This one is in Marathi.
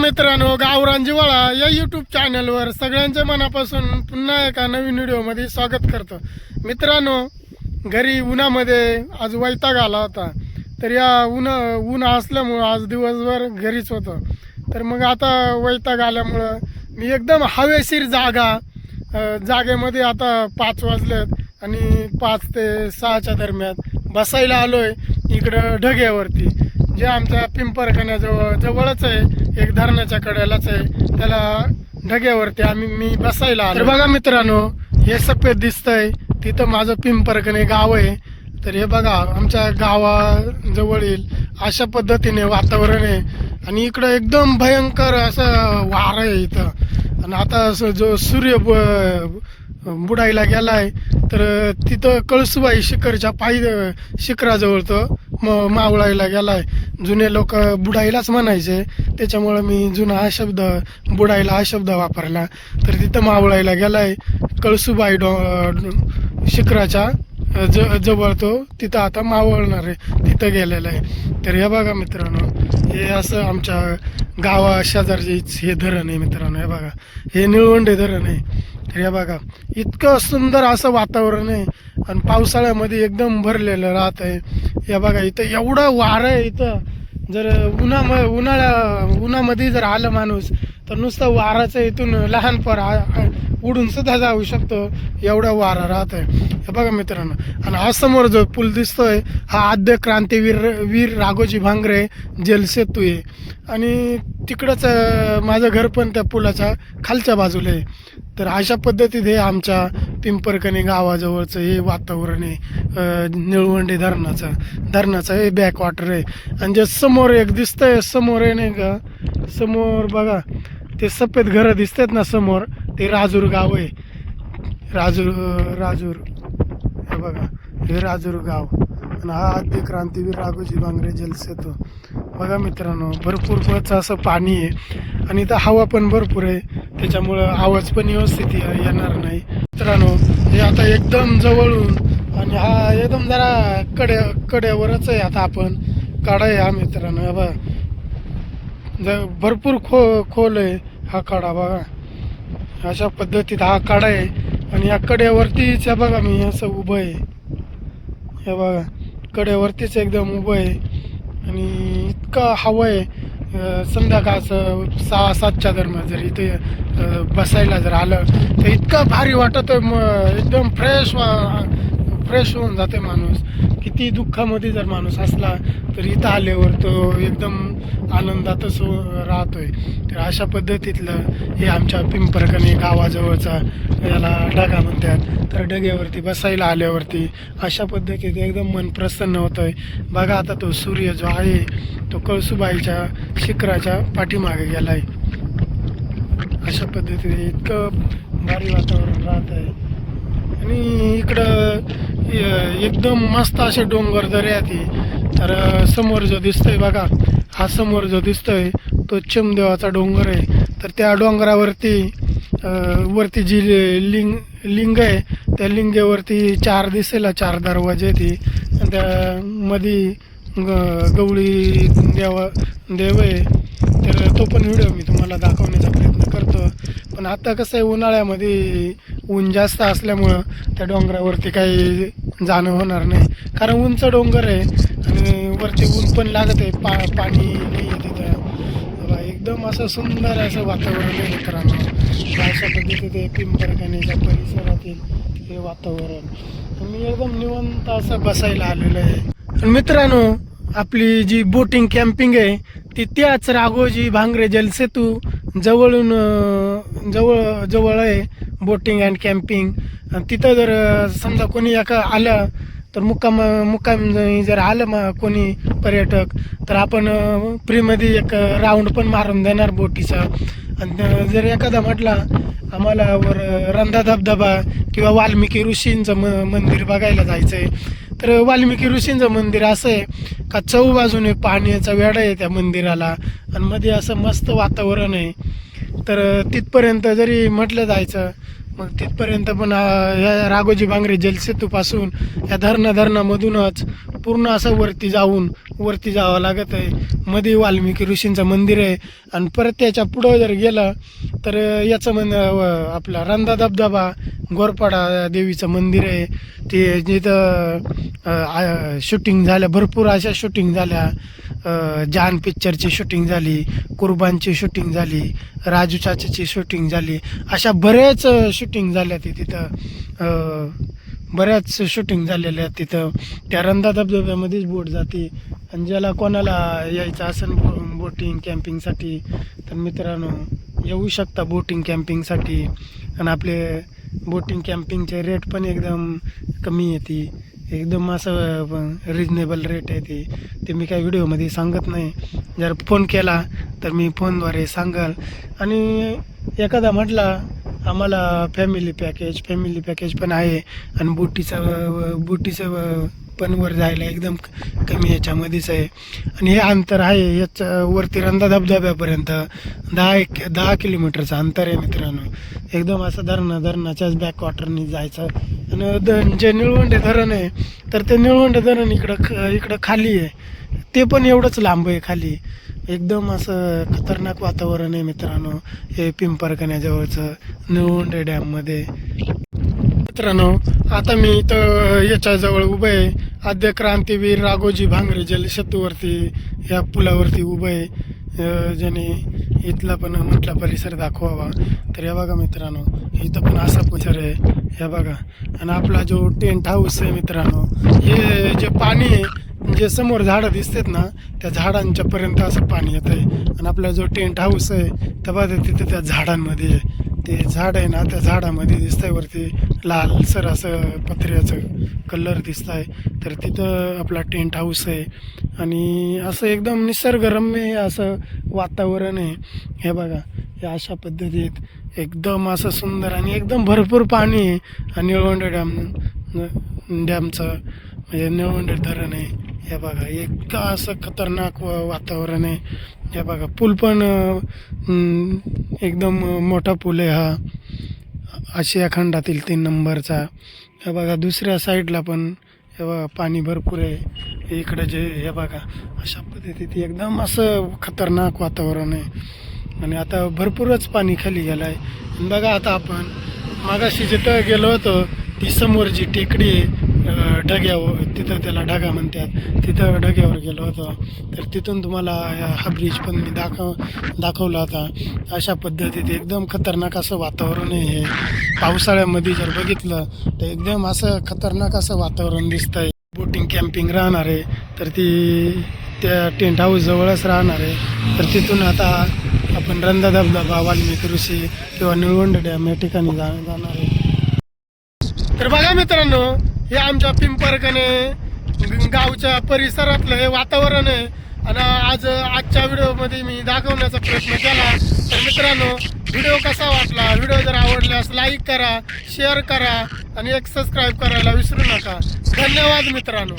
मित्रांनो गावरान जिवाळा या यूट्यूब चॅनलवर सगळ्यांच्या मनापासून पुन्हा एका नवीन व्हिडिओमध्ये स्वागत करतो. मित्रांनो घरी उन्हामध्ये आज वैताग आला होता. तर या ऊन ऊन असल्यामुळं आज दिवसभर घरीच होतं. तर मग आता वैताग आल्यामुळं मी एकदम हवेशीर जागा जागेमध्ये आता पाच वाजलेत आणि पाच ते सहाच्या दरम्यान बसायला आलो आहे इकडं ढग्यावरती जे आमच्या पिंपरखान्याजवळ जवळच आहे एक धरणाच्या कड्यालाच आहे त्याला ढग्यावरती आम्ही मी बसायला आलो. तर बघा मित्रांनो हे सफेद दिसतंय तिथं माझं पिंपरखणे गाव आहे. तर हे बघा आमच्या गावाजवळील अशा पद्धतीने वातावरण आहे. आणि इकडं एकदम भयंकर असं वारं आहे इथं. आणि आता असं जो सूर्य बुडायला गेलाय तर तिथं कळसुबाई शिखरच्या पायी शिखराजवळ तो म मावळायला गेलाय. जुने लोक बुडाईलाच म्हणायचे. त्याच्यामुळं मी जुना हा शब्द बुडाईला हा शब्द वापरला. तर तिथं मावळायला गेलाय. कळसुबाई डो शिखराच्या ज जवळ तो तिथं आता मावळणार आहे. तिथं गेलेला आहे. तर हे बघा मित्रांनो हे असं आमच्या गावा शेजारचेच हे धरण आहे मित्रांनो हे बघा. हे निळवंडे धरण आहे. तर हे बघा इतकं सुंदर असं वातावरण आहे. आणि पावसाळ्यामध्ये एकदम भरलेलं राहत आहे. या बघा इथं एवढं वारं आहे इथं. जर उन्हा उन्हाळ्या उन्हामध्ये जर आलं माणूस तर नुसतं वाराचं इथून लहान आ- उडून सुद्धा जाऊ शकतो एवढा वारा राहत आहे हे बघा मित्रांनो आणि हा समोर जो पूल दिसतोय हा आद्य क्रांतीवीर वीर राघोजी भांगरे जलसेतू आहे. आणि तिकडंच माझं घर पण त्या पुलाच्या खालच्या बाजूला आहे. तर अशा पद्धतीत हे आमच्या पिंपरकणी गावाजवळचं हे वातावरण आहे निळवंडे धरणाचं. धरणाचं हे बॅकवॉटर आहे. आणि जे समोर एक दिसतंय समोर आहे नाही का? समोर बघा ते सफेद घरं दिसतात ना समोर ते राजूर गाव आहे. राजूर राजूर. हे बघा हे राजूर गाव. आणि हा आद्य क्रांतीवीर राघोजी बांगरे जलसेतो. बघा मित्रांनो भरपूर बच असं पाणी आहे. आणि इथं हवा पण भरपूर आहे. त्याच्यामुळं आवाज पण व्यवस्थित येणार नाही. मित्रांनो हे आता एकदम जवळून आणि हा एकदम जरा कड्या कड्यावरच आहे आता आपण. काढा आहे हा मित्रांनो बघा. ज भरपूर खो खोल आहे हा काढा बघा. अशा पद्धतीत हा काढा आहे. आणि या कड्यावरतीच हे बघा मी असं उभं आहे. हे बघा कड्यावरतीच एकदम उभं आहे. आणि इतका हवं आहे. संध्याकाळचं सहा सातच्या दरम्यान जर इथे बसायला जर आलं तर इतकं भारी वाटत एकदम फ्रेश फ्रेश होऊन जाते माणूस. किती दुःखामध्ये जर माणूस असला तर इथं आल्यावर तो एकदम आनंदातच हो- राहतोय. तर अशा पद्धतीतलं हे आमच्या पिंपरकणी गावाजवळचा याला डगा म्हणतात. तर डगेवरती बसायला आल्यावरती अशा पद्धतीत एकदम मन प्रसन्न होतंय. बघा आता तो सूर्य जो आहे तो कळसुबाईच्या शिखराच्या पाठीमागे गेलाय. अशा पद्धतीने इतकं भारी वातावरण राहत आहे आणि इकडं एकदम मस्त असे डोंगर दऱ्यात आहे. तर समोर जो दिसतोय बघा हा समोर जो दिसतोय तो चमदेवाचा डोंगर आहे. तर त्या डोंगरावरती वरती जी लिंग लिंग आहे त्या लिंगेवरती चार दिसेला चार दरवाजे ती त्या मध्ये ग गवळी देवा देव आहे. तर तो पण व्हिडिओ मी तुम्हाला दाखवण्याचा प्रयत्न करतो. पण आता कसं आहे उन्हाळ्यामध्ये ऊन जास्त असल्यामुळं त्या डोंगरावरती काही जाणं होणार नाही. कारण उंच डोंगर आहे आणि वरती ऊन पण लागत आहे पा पाणी नाही आहे तिथं. एकदम असं सुंदर असं वातावरण आहे मित्रांनो. अशा पद्धतीत ते पिंपरखान्याच्या परिसरातील हे वातावरण. मी एकदम निवंत असं बसायला आलेलं आहे. आणि मित्रांनो आपली जी बोटिंग कॅम्पिंग आहे ती त्याच राघोजी भांगरे जलसेतू जवळून जवळ जवळ आहे. बोटिंग अँड कॅम्पिंग आणि तिथं जर समजा कोणी एका आलं तर मुक्काम मुक्काम जर आलं मग कोणी पर्यटक तर आपण फ्रीमध्ये एक राऊंड पण मारून देणार बोटीचा. आणि जर एखादा म्हटला आम्हाला वर रंधा धबधबा किंवा वाल्मिकी ऋषींचं म मंदिर बघायला जायचं आहे तर वाल्मिकी ऋषींचं मंदिर असं आहे का चौबाजूने पाण्याचा वेढा आहे त्या मंदिराला. आणि मध्ये असं मस्त वातावरण आहे. तर तिथपर्यंत जरी म्हटलं जायचं मग तिथपर्यंत पण या राघोजी भांगरे जलसेतूपासून या धरणा धरणामधूनच पूर्ण असं वरती जाऊन वरती जावं लागत आहे. मध्ये वाल्मिकी ऋषींचं मंदिर आहे. आणि परत त्याच्या पुढं जर गेलं तर याचं मन आपला रंधा धबधबा गोरपाडा देवीचं मंदिर आहे. ते जिथं शूटिंग झाल्या भरपूर अशा शूटिंग झाल्या. जान पिक्चरची शूटिंग झाली कुर्बानची शूटिंग झाली राजू चाचाची शूटिंग झाली. अशा बऱ्याच शूटिंग झाल्या ते तिथं. बऱ्याच शूटिंग झालेल्या आहेत तिथं. त्या रंधा धबधब्यामध्येच बोट जाते. आणि ज्याला कोणाला यायचं असेल बो बोटिंग कॅम्पिंगसाठी तर मित्रांनो येऊ शकता बोटिंग कॅम्पिंगसाठी आणि आपले बोटिंग कॅम्पिंगचे रेट पण एकदम कमी येते. एकदम असं रिजनेबल रेट आहे ते ते मी काय व्हिडिओमध्ये सांगत नाही. जर फोन केला तर मी फोनद्वारे सांगाल. आणि एखादा म्हटला आम्हाला फॅमिली पॅकेज फॅमिली पॅकेज पण आहे. आणि बोटीचं बोटीचं पण वर जायला एकदम कमी याच्यामध्येच आहे. आणि हे अंतर आहे याच्या वरती रंधा धबधब्यापर्यंत दहा एक दहा किलोमीटरचं अंतर आहे मित्रांनो. एकदम असं धरणं धरणाच्याच बॅक वॉटरनी जायचं. आणि द जे निळवंडे धरण आहे तर ते निळवंडे धरण इकडं ख इकडं खाली आहे. ते पण एवढंच लांब आहे खाली. एकदम असं खतरनाक वातावरण आहे मित्रांनो हे पिंपरकण्याजवळचं निळवंडे डॅममध्ये. मित्रांनो आता मी इथं याच्याजवळ उभं आहे. आद्य क्रांतीवीर राघोजी भांगरे जलसेतूवरती या पुलावरती उभं आहे. ज्याने इथला पण म्हटला परिसर दाखवावा. तर या बघा मित्रांनो इथं पण असा परिसर आहे. या बघा. आणि आपला जो टेंट हाऊस आहे मित्रांनो हे जे पाणी आहे जे समोर झाडं दिसतात ना त्या झाडांच्या पर्यंत असं पाणी येत आहे आणि आपला जो टेंट हाऊस आहे तर बघा तिथे त्या झाडांमध्ये आहे. ते झाड आहे ना त्या झाडामध्ये दिसतंय वरती लालसर असं पत्र्याचं कलर दिसत आहे तर तिथं आपला टेंट हाऊस आहे. आणि असं एकदम निसर्गरम्य असं वातावरण आहे. हे बघा हे अशा पद्धतीत एकदम असं सुंदर आणि एकदम भरपूर पाणी आहे. आणि निळवंडे डॅम डॅमचं म्हणजे निळवंडे धरण आहे. हे बघा इतकं असं खतरनाक व- वातावरण आहे. हे बघा पूल पण एकदम मोठा पूल आहे हा. आशिया खंडातील तीन नंबरचा. हे बघा दुसऱ्या साईडला पण हे बघा पाणी भरपूर आहे. इकडे जे हे बघा अशा पद्धतीत एकदम असं खतरनाक वातावरण आहे. आणि आता भरपूरच पाणी खाली गेलं आहे बघा आता आपण मागाशी जिथं गेलो होतो ती समोर जी टेकडी आहे ढग्यावर तिथं त्याला ढगा म्हणतात. तिथं ढग्यावर गेलो होतो. तर तिथून तुम्हाला हा- ब्रिज पण मी दाखव दाखवला होता. अशा पद्धतीत एकदम खतरनाक असं वातावरण आहे. हे पावसाळ्यामध्ये जर बघितलं तर एकदम असं खतरनाक असं वातावरण दिसतंय. बोटिंग कॅम्पिंग राहणार आहे. तर ती त्या टेंट हाऊस जवळच राहणार आहे. तर तिथून आता आपण रंधा धबधबा वाल्मिकी ऋषी किंवा निळवंड डॅम या ठिकाणी जा जाणार आहे. तर बघा मित्रांनो हे आमच्या पिंपरकणे गावच्या परिसरातलं हे वातावरण आहे. आणि आज आजच्या व्हिडिओमध्ये मी दाखवण्याचा प्रयत्न केला. तर मित्रांनो व्हिडिओ कसा वाटला? व्हिडिओ जर आवडल्यास लाईक करा शेअर करा आणि एक सबस्क्राईब करायला विसरू नका. धन्यवाद मित्रांनो.